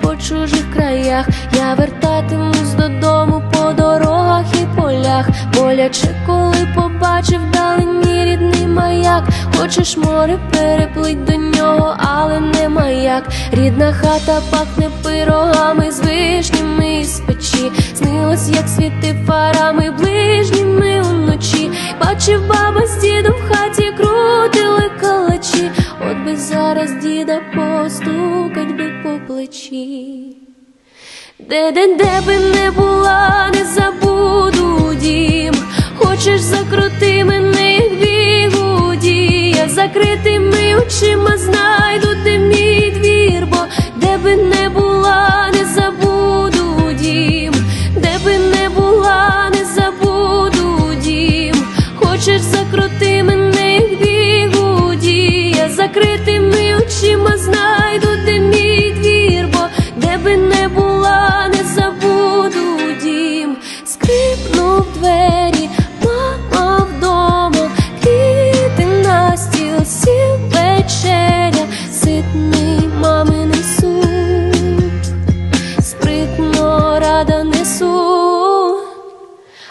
по чужих краях, я вертатимусь додому по дорогах і полях, боляче, коли побачив вдалині рідний маяк, хочеш море переплить до нього, але не маяк. Рідна хата пахне пирогами з вишнями з печі. Снилось, як світи фарами ближніми уночі. Бачив баба з дідом в хаті крутили калачі. От би зараз діда постукать би по плечі. Де де де би не була, не забуду дім. Хочеш закрути мене, як бігуді, я закритими очима знайду, де мій двір, бо де би не була, не забуду дім, де би не була, не забуду дім. Хочеш закрути мене, як бігуді, я закритими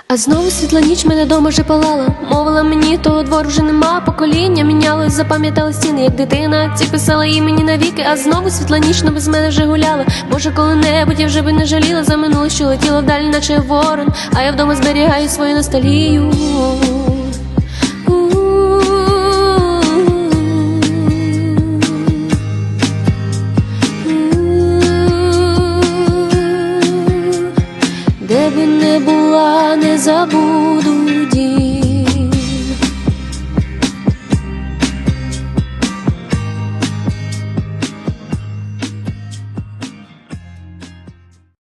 А знову світла ніч мене дома вже палала. Мовила мені, того двору вже нема. Покоління мінялось, запам'ятали стіни, як дитина. Ці писала імені навіки, а знову світла ніч ну, без мене вже гуляла. Може, коли-небудь я вже би не жаліла за минуле, що летіло вдалі, наче ворон. А я вдома зберігаю свою ностальгію. слова не забуду дій.